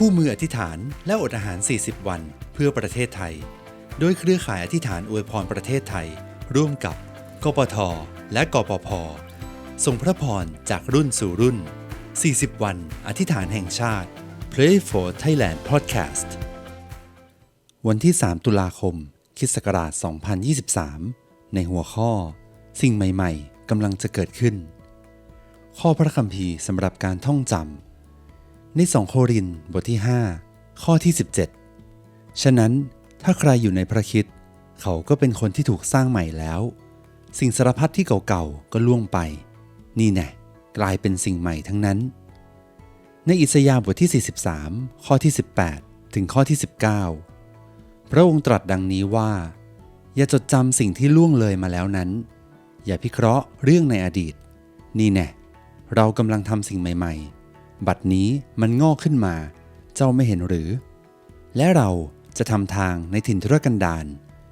คู่มืออธิษฐานและอดอาหาร 40 วัน เพื่อประเทศไทย โดยเครือข่ายอธิษฐานอวยพรประเทศไทย ร่วมกับ กปท และกปพส่งพระพรจากรุ่นสู่รุ่น 40 วัน อธิษฐานแห่งชาติ Pray for Thailand Podcast วันที่ 3 ตุลาคมคิศักราช 2023 ในหัวข้อ สิ่งใหม่ ๆกำลังจะเกิดขึ้น ข้อพระคัมภีร์สำหรับการท่องจำ ใน 2 โครินบทที่ 5 ข้อที่ 17 ฉะนั้นถ้าใครอยู่ในพระคิดเขาก็เป็นคนที่ถูกสร้างใหม่แล้ว สิ่งสารพัดที่เก่าๆ ก็ล่วงไป นี่แน่กลายเป็นสิ่งใหม่ทั้งนั้น ในอิสยาห์บทที่ 43 ข้อที่ 18 ถึงข้อที่ 19 พระองค์ตรัสดังนี้ว่า อย่าจดจำสิ่งที่ล่วงเลยมาแล้วนั้น อย่าพิเคราะห์เรื่องในอดีต นี่แน่เรากำลังทำสิ่งใหม่ ๆ บัดนี้มันงอกขึ้นมา เจ้าไม่เห็นหรือ และเราจะทำทางในถิ่นทุรกันดาร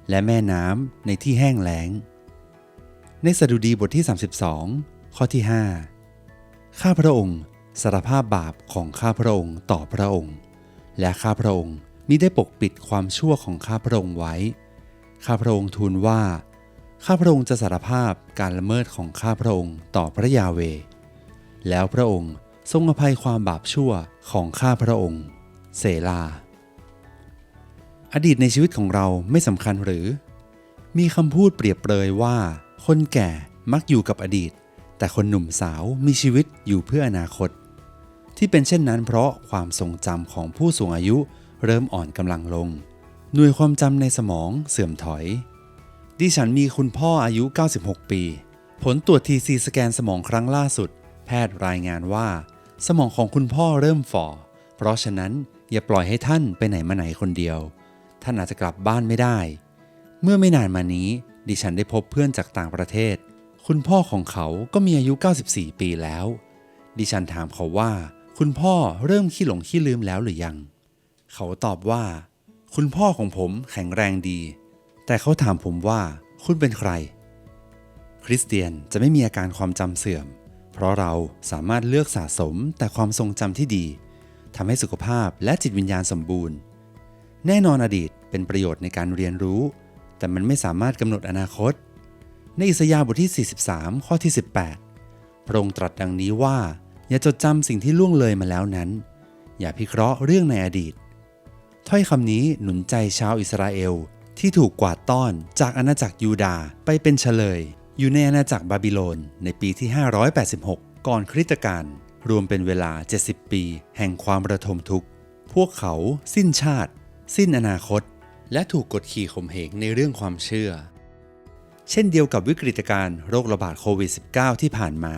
และแม่น้ำในที่แห้งแล้ง ในสดุดีบทที่ 32 ข้อที่ 5 ข้าพระองค์สารภาพบาปของข้าพระองค์ต่อพระองค์ และข้าพระองค์มิได้ปกปิดความชั่วของข้าพระองค์ไว้ ข้าพระองค์ทูลว่า ข้าพระองค์จะสารภาพการละเมิดของข้าพระองค์ต่อพระยาเว แล้วพระองค์ ทรงอภัยความบาปชั่วของข้าพระองค์ เสลา อดีตในชีวิตของเราไม่สำคัญหรือ มีคำพูดเปรียบเปรยว่า คนแก่มักอยู่กับอดีต แต่คนหนุ่มสาวมีชีวิตอยู่เพื่ออนาคต ที่เป็นเช่นนั้นเพราะความทรงจำของผู้สูงอายุเริ่มอ่อนกำลังลง หน่วยความจำในสมองเสื่อมถอย ดิฉันมีคุณพ่ออายุ 96 ปี ผลตรวจทีซีสแกนสมองครั้งล่าสุด แพทย์รายงานว่า สมองของคุณพ่อเริ่มฝ่อ เพราะฉะนั้นอย่าปล่อยให้ท่านไปไหนมาไหนคนเดียว ท่านอาจจะกลับบ้านไม่ได้ เมื่อไม่นานมานี้ ดิฉันได้พบเพื่อนจากต่างประเทศ คุณพ่อของเขาก็มีอายุ 94 ปีแล้ว ดิฉันถามเขาว่า คุณพ่อเริ่มขี้หลงขี้ลืมแล้วหรือยัง เขาตอบว่า คุณพ่อของผมแข็งแรงดี แต่เขาถามผมว่า คุณเป็นใคร คริสเตียนจะไม่มีอาการความจำเสื่อม เพราะเราสามารถเลือกสะสมแต่ความทรงจำที่ดีทำให้สุขภาพและจิตวิญญาณสมบูรณ์ แน่นอนอดีตเป็นประโยชน์ในการเรียนรู้ แต่มันไม่สามารถกำหนดอนาคต ในอิสยาห์บทที่ 43 ข้อที่ 18 พระองค์ตรัสดังนี้ว่า อย่าจดจำสิ่งที่ล่วงเลยมาแล้วนั้น อย่าพิเคราะห์เรื่องในอดีต ถ้อยคำนี้หนุนใจชาวอิสราเอลที่ถูกกวาดต้อนจากอาณาจักรยูดาห์ไปเป็นเฉลย อยู่ในอาณาจักรบาบิโลนในปีที่ 586 ก่อนคริสตกาลรวมเป็นเวลา 70 ปี แห่งความระทมทุกข์ พวกเขาสิ้นชาติ สิ้นอนาคต และถูกกดขี่ข่มเหงในเรื่องความเชื่อ เช่นเดียวกับวิกฤตการณ์โรคระบาดโควิด -19 ที่ผ่านมา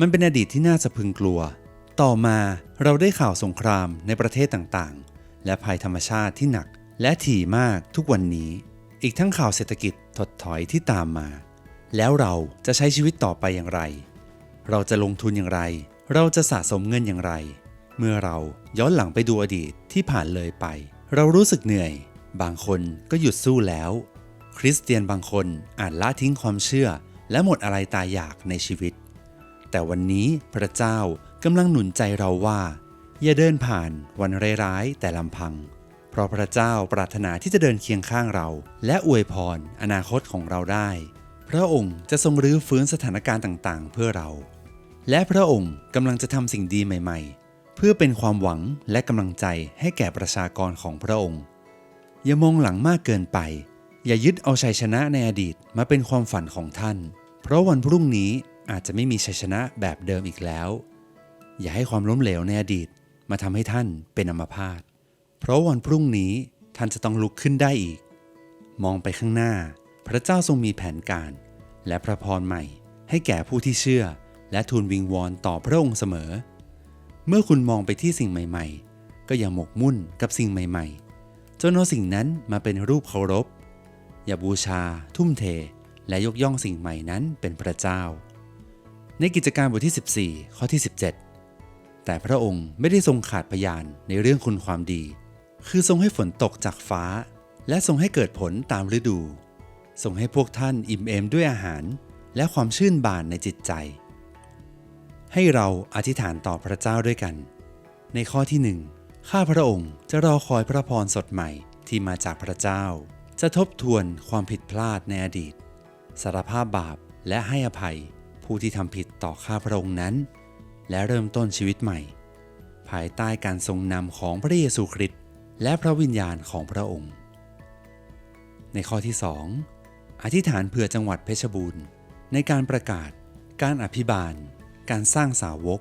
มันเป็นอดีตที่น่าสะพึงกลัว ต่อมาเราได้ข่าวสงครามในประเทศต่างๆ และภัยธรรมชาติที่หนัก และถี่มากทุกวันนี้ อีกทั้งข่าวเศรษฐกิจถดถอยที่ตามมา แล้วเราจะใช้ชีวิตต่อไปอย่างไร เราจะลงทุนอย่างไร เราจะสะสมเงินอย่างไร เมื่อเราย้อนหลังไปดูอดีตที่ผ่านเลยไป เรารู้สึกเหนื่อย บางคนก็หยุดสู้แล้ว คริสเตียนบางคนอาจละทิ้งความเชื่อ และหมดอะไรตายอยากในชีวิต แต่วันนี้พระเจ้ากำลังหนุนใจเราว่า อย่าเดินผ่านวันร้ายๆแต่ลำพัง เพราะพระเจ้าปรารถนาที่จะเดินเคียงข้างเรา และอวยพรอนาคตของเราได้ พระองค์จะทรงรื้อฟื้นสถานการณ์ต่างๆ เพื่อเรา และพระองค์กำลังจะทำสิ่งดีใหม่ ๆ เพื่อเป็นความหวังและกำลังใจให้แก่ประชากรของพระองค์ อย่ามองหลังมากเกินไป อย่ายึดเอาชัยชนะในอดีตมาเป็นความฝันของท่าน เพราะวันพรุ่งนี้อาจจะไม่มีชัยชนะแบบเดิมอีกแล้ว อย่าให้ความล้มเหลวในอดีตมาทำให้ท่านเป็นอัมพาต เพราะวันพรุ่งนี้ท่านจะต้องลุกขึ้นได้อีก มองไปข้างหน้า พระเจ้าทรงมีแผนการ และพระพรใหม่ ให้แก่ผู้ที่เชื่อ และทูลวิงวอนต่อพระองค์เสมอ เมื่อคุณมองไปที่สิ่งใหม่ ๆ ก็อย่าหมกมุ่นกับสิ่งใหม่ ๆ จนเอาสิ่งนั้นมาเป็นรูปเคารพ อย่าบูชา ทุ่มเท และยกย่องสิ่งใหม่นั้นเป็นพระเจ้า ในกิจการบทที่ 14 ข้อที่ 17 แต่พระองค์ไม่ได้ทรงขาดพยานในเรื่องคุณความดี คือทรงให้ฝนตกจากฟ้า และทรงให้เกิดผลตามฤดู ทรงให้พวกท่านอิ่มเอมด้วยอาหาร และความชื่นบานในจิตใจ ให้เราอธิษฐานต่อพระเจ้าด้วยกัน ในข้อที่หนึ่งข้าพระองค์จะรอคอยพระพรสดใหม่ที่มาจากพระเจ้า จะทบทวนความผิดพลาดในอดีตสารภาพบาปและให้อภัยผู้ที่ทำผิดต่อข้าพระองค์นั้น และเริ่มต้นชีวิตใหม่ ภายใต้การทรงนำของพระเยซูคริสต์และพระวิญญาณของพระองค์ ในข้อที่2อ อธิษฐานเผื่อจังหวัดเพชรบูรณ์ ในการประกาศ การอภิบาล การสร้างสาวก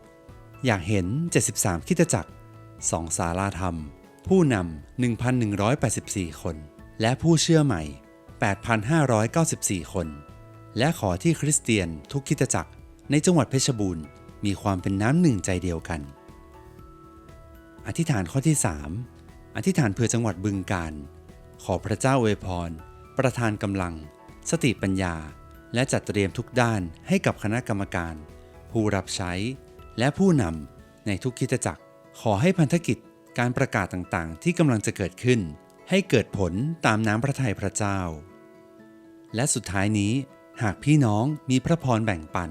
อยากเห็น 73คริดจักร2สาราธรรม ผู้นำ 1,184 คน และผู้เชื่อใหม่ 8,594 คน และขอที่คริสเตียนทุกคริดจักรในจังหวัดเพชรบูรณ์ มีความเป็นน้ำหนึ่งใจเดียวกัน อธิษฐานข้อที่ 3 อธิษฐานเผื่อจังหวัดบึงกาฬขอพระเจ้าอวยพร ประทานกำลัง สติปัญญา และจัดเตรียมทุกด้านให้กับคณะกรรมการ ผู้รับใช้ และผู้นำในทุกคริดจักร ขอให้พันธกิจการประกาศต่างๆ ที่กำลังจะเกิดขึ้น ให้เกิดผลตามน้ำพระทัยพระเจ้า และสุดท้ายนี้ หากพี่น้องมีพระพรแบ่งปัน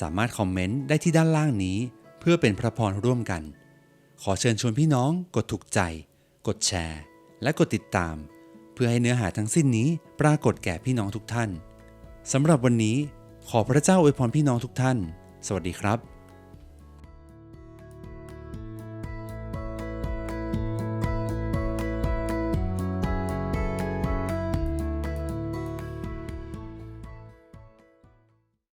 สามารถคอมเมนต์ได้ที่ด้านล่างนี้ เพื่อเป็นพระพรร่วมกัน ขอเชิญชวนพี่น้องกดถูกใจ กดแชร์ และกดติดตาม พื่อให้เนื้อหาทั้งสิ้นนี้ปรากฏแก่พี่น้องทุกท่านสำหรับวันนี้ขอพระเจ้าอวยพรพี่น้องทุกท่าน สวัสดีครับ